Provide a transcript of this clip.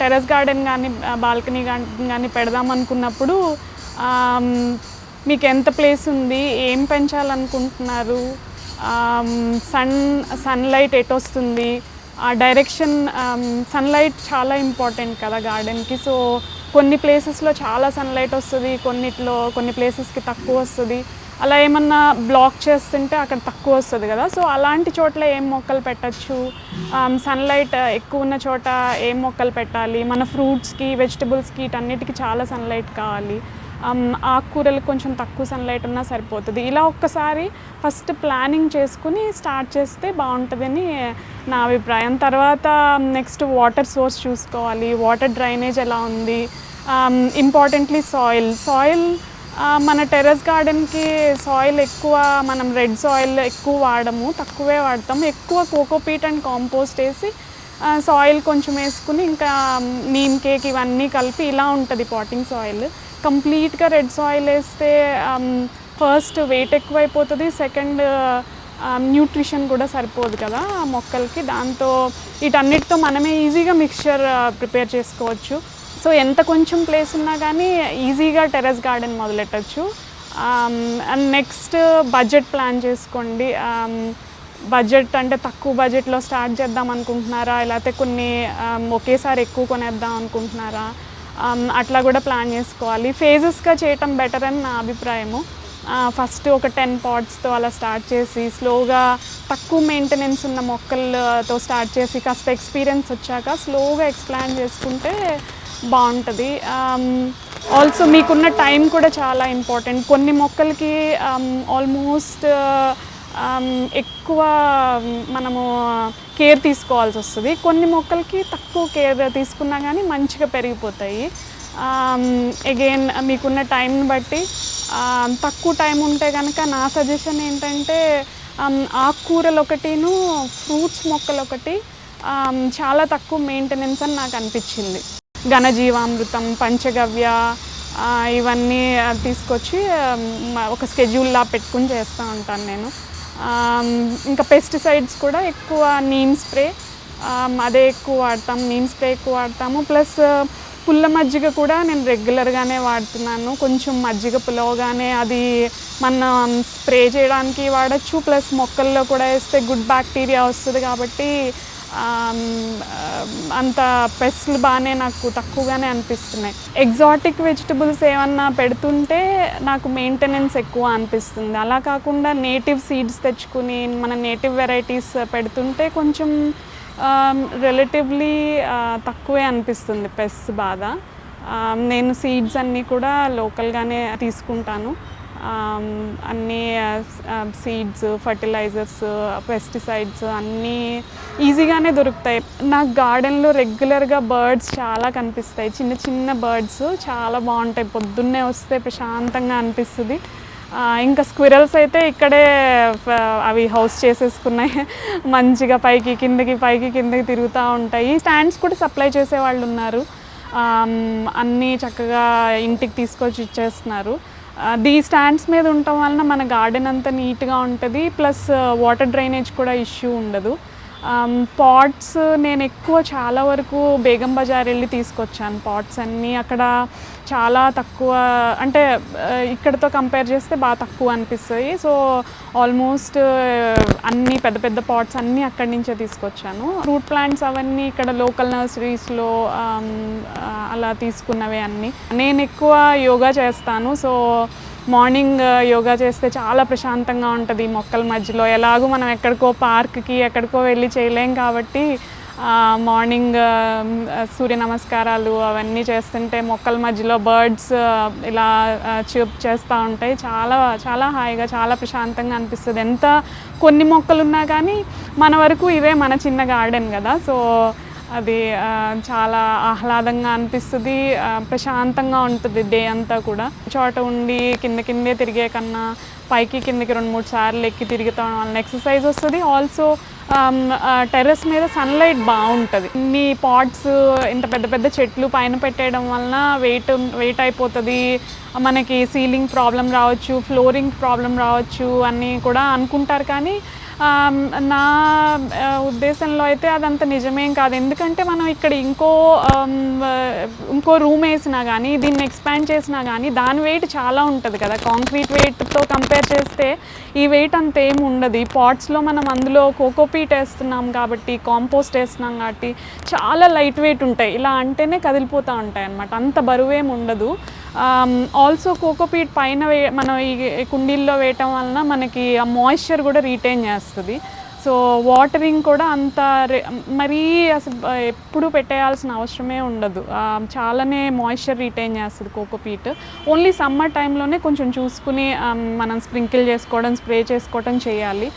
Terrace garden కానీ balcony కానీ పెడదాం అనుకున్నప్పుడు మీకు ఎంత ప్లేస్ ఉంది ఏం పెంచాలనుకుంటున్నారు సన్ సన్లైట్ ఎటు వస్తుంది ఆ డైరెక్షన్ సన్లైట్ చాలా ఇంపార్టెంట్ కదా గార్డెన్కి. సో కొన్ని ప్లేసెస్లో చాలా సన్లైట్ వస్తుంది కొన్నిట్లో కొన్ని ప్లేసెస్కి తక్కువ వస్తుంది. అలా ఏమన్నా బ్లాక్ చేస్తుంటే అక్కడ తక్కువ వస్తుంది కదా. సో అలాంటి చోట్ల ఏం మొక్కలు పెట్టచ్చు? సన్లైట్ ఎక్కువ ఉన్న చోట ఏం మొక్కలు పెట్టాలి? మన ఫ్రూట్స్కి వెజిటబుల్స్కి వీటన్నిటికీ చాలా సన్లైట్ కావాలి. ఆకుకూరలకు కొంచెం తక్కువ సన్లైట్ ఉన్నా సరిపోతుంది. ఇలా ఒక్కసారి ఫస్ట్ ప్లానింగ్ చేసుకుని స్టార్ట్ చేస్తే బాగుంటుందని నా అభిప్రాయం. తర్వాత నెక్స్ట్ వాటర్ సోర్స్ చూసుకోవాలి. వాటర్ డ్రైనేజ్ ఎలా ఉంది? ఇంపార్టెంట్లీ సాయిల్ సాయిల్ మన టెర్రస్ గార్డెన్కి సాయిల్ ఎక్కువ మనం రెడ్ సాయిల్ ఎక్కువ వాడము తక్కువే వాడతాము ఎక్కువ కోకోపీట్ అండ్ కాంపోస్ట్ వేసి సాయిల్ కొంచెం వేసుకుని ఇంకా నీమ్ కేక్ ఇవన్నీ కలిపి ఇలా ఉంటుంది పాటింగ్ సాయిల్. కంప్లీట్గా రెడ్ సాయిల్ వేస్తే ఫస్ట్ వెయిట్ ఎక్కువైపోతుంది సెకండ్ న్యూట్రిషన్ కూడా సరిపోదు కదా మొక్కలకి. దాంతో వీటన్నిటితో మనమే ఈజీగా మిక్చర్ ప్రిపేర్ చేసుకోవచ్చు. సో ఎంత కొంచెం ప్లేస్ ఉన్నా కానీ ఈజీగా టెర్రస్ గార్డెన్ మొదలెట్టచ్చు. అండ్ నెక్స్ట్ బడ్జెట్ ప్లాన్ చేసుకోండి. Um, బడ్జెట్ అంటే తక్కువ బడ్జెట్లో స్టార్ట్ చేద్దాం అనుకుంటున్నారా? లేకపోతే కొన్ని um, ఒకేసారి ఎక్కువ కొనేద్దాం అనుకుంటున్నారా? Um, అట్లా కూడా ప్లాన్ చేసుకోవాలి. ఫేజెస్గా చేయటం బెటర్ అని నా అభిప్రాయము. ఫస్ట్ ఒక టెన్ పాట్స్తో అలా స్టార్ట్ చేసి స్లోగా తక్కువ మెయింటెనెన్స్ ఉన్న మొక్కలతో స్టార్ట్ చేసి కాస్త ఎక్స్పీరియన్స్ వచ్చాక స్లోగా ఎక్స్ప్లాన్ చేసుకుంటే బాగుంటుంది. ఆల్సో మీకున్న టైం కూడా చాలా ఇంపార్టెంట్ కొన్ని మొక్కలకి ఆల్మోస్ట్ ఎక్కువ మనము కేర్ తీసుకోవాల్సి వస్తుంది. కొన్ని మొక్కలకి తక్కువ కేర్ తీసుకున్నా కానీ మంచిగా పెరిగిపోతాయి. అగైన్ మీకున్న టైంని బట్టి తక్కువ టైం ఉంటే కనుక నా సజెషన్ ఏంటంటే ఆకుకూరలు ఒకటిను ఫ్రూట్స్ మొక్కలు ఒకటి చాలా తక్కువ మెయింటెనెన్స్ అని నాకు అనిపించింది. ఘనజీవామృతం పంచగవ్య ఇవన్నీ తీసుకొచ్చి ఒక స్కెడ్యూల్లా పెట్టుకుని చేస్తూ ఉంటాను నేను. ఇంకా పెస్టిసైడ్స్ కూడా ఎక్కువ నీమ్ స్ప్రే అదే ఎక్కువ వాడతాం నీమ్ స్ప్రే ఎక్కువ వాడతాము. ప్లస్ పుల్ల మజ్జిగ కూడా నేను రెగ్యులర్గానే వాడుతున్నాను. కొంచెం మజ్జిగ పులవగానే అది మనం స్ప్రే చేయడానికి వాడచ్చు. ప్లస్ మొక్కల్లో కూడా వేస్తే గుడ్ బ్యాక్టీరియా వస్తుంది కాబట్టి అంత పెస్ట్లు బాగానే నాకు తక్కువగానే అనిపిస్తున్నాయి. ఎగ్జాటిక్ వెజిటబుల్స్ ఏమన్నా పెడుతుంటే నాకు మెయింటెనెన్స్ ఎక్కువ అనిపిస్తుంది. అలా కాకుండా నేటివ్ సీడ్స్ తెచ్చుకుని మన నేటివ్ వెరైటీస్ పెడుతుంటే కొంచెం రిలేటివ్లీ తక్కువే అనిపిస్తుంది పెస్ బాధ నేను సీడ్స్ అన్నీ కూడా లోకల్గానే తీసుకుంటాను. అన్నీ సీడ్స్ ఫర్టిలైజర్స్ పెస్టిసైడ్స్ అన్నీ ఈజీగానే దొరుకుతాయి. నాకు గార్డెన్లో రెగ్యులర్గా బర్డ్స్ చాలా కనిపిస్తాయి. చిన్న చిన్న బర్డ్స్ చాలా బాగుంటాయి. పొద్దున్నే వస్తే ప్రశాంతంగా అనిపిస్తుంది. ఇంకా స్క్విరల్స్ అయితే ఇక్కడే అవి హౌస్ చేసేసుకున్నాయి. మంచిగా పైకి కిందకి పైకి కిందకి తిరుగుతూ ఉంటాయి. స్టాండ్స్ కూడా సప్లై చేసే వాళ్ళు ఉన్నారు. అన్నీ చక్కగా ఇంటికి తీసుకొచ్చి ఇచ్చేస్తున్నారు. దీ స్టాండ్స్ మీద ఉండటం వలన మన గార్డెన్ అంతా నీట్గా ఉంటుంది. ప్లస్ వాటర్ డ్రైనేజ్ కూడా ఇష్యూ ఉండదు. Um, పాట్స్ నేను ఎక్కువ చాలా వరకు బేగం బజార్ వెళ్ళి తీసుకొచ్చాను. పాట్స్ అన్నీ అక్కడ చాలా తక్కువ అంటే ఇక్కడతో కంపేర్ చేస్తే బాగా తక్కువ అనిపిస్తాయి. సో ఆల్మోస్ట్ అన్ని పెద్ద పెద్ద పాట్స్ అన్నీ అక్కడి నుంచే తీసుకొచ్చాను. ఫ్రూట్ ప్లాంట్స్ అవన్నీ ఇక్కడ లోకల్ నర్సరీస్లో అలా తీసుకున్నవే అన్నీ. నేను ఎక్కువ యోగా చేస్తాను. సో మార్నింగ్ యోగా చేస్తే చాలా ప్రశాంతంగా ఉంటుంది మొక్కల మధ్యలో. ఎలాగో మనం ఎక్కడికో పార్క్కి ఎక్కడికో వెళ్ళి చేయలేం కాబట్టి మార్నింగ్ సూర్య నమస్కారాలు అవన్నీ చేస్తుంటే మొక్కల మధ్యలో బర్డ్స్ ఇలా చూప్ చేస్తూ ఉంటాయి. చాలా చాలా హాయిగా చాలా ప్రశాంతంగా అనిపిస్తుంది. ఎంత కొన్ని మొక్కలు ఉన్నా కానీ మన వరకు ఇవే మన చిన్న గార్డెన్ కదా. సో అది చాలా ఆహ్లాదంగా అనిపిస్తుంది ప్రశాంతంగా ఉంటుంది డే అంతా కూడా. చోట ఉండి కింద కిందే తిరిగే కన్నా పైకి కిందకి రెండు మూడు సార్లు ఎక్కి తిరుగుతాం వలన ఎక్సర్సైజ్ వస్తుంది. ఆల్సో Um, టెర్రస్ మీద సన్లైట్ బాగుంటుంది. ఇన్ని పాట్స్ ఇంత పెద్ద పెద్ద చెట్లు పైన పెట్టేయడం వలన వెయిట్ వెయిట్ అయిపోతుంది. మనకి సీలింగ్ ప్రాబ్లం రావచ్చు ఫ్లోరింగ్ ప్రాబ్లం రావచ్చు అని కూడా అనుకుంటారు కానీ నా ఉద్దేశంలో అయితే అదంత నిజమేం కాదు. ఎందుకంటే మనం ఇక్కడ ఇంకో ఇంకో రూమ్ వేసినా కానీ దీన్ని ఎక్స్పాండ్ చేసినా కానీ దాని వెయిట్ చాలా ఉంటుంది కదా. కాంక్రీట్ వెయిట్తో కంపేర్ చేస్తే ఈ వెయిట్ అంత ఏమి ఉండదు. ఈ పాట్స్లో మనం అందులో కోకోపీట్ వేస్తున్నాం కాబట్టి కాంపోస్ట్ వేస్తున్నాం కాబట్టి చాలా లైట్ వెయిట్ ఉంటాయి. ఇలా అంటేనే కదిలిపోతూ ఉంటాయి అన్నమాట అంత బరువేం ఉండదు. Um, ఆల్సో కోకోపీట్ పైన వే మనం ఈ కుండీల్లో వేయటం వలన మనకి ఆ మాయిశ్చర్ కూడా రీటైన్ చేస్తుంది. సో వాటరింగ్ కూడా అంత మరీ అసలు ఎప్పుడు పెట్టేయాల్సిన అవసరమే ఉండదు. Um, చాలానే మాయిశ్చర్ రీటైన్ చేస్తుంది కోకోపీట్ ఓన్లీ సమ్మర్ టైంలోనే కొంచెం చూసుకుని um, మనం స్ప్రింకిల్ చేసుకోవడం స్ప్రే చేసుకోవడం చేయాలి.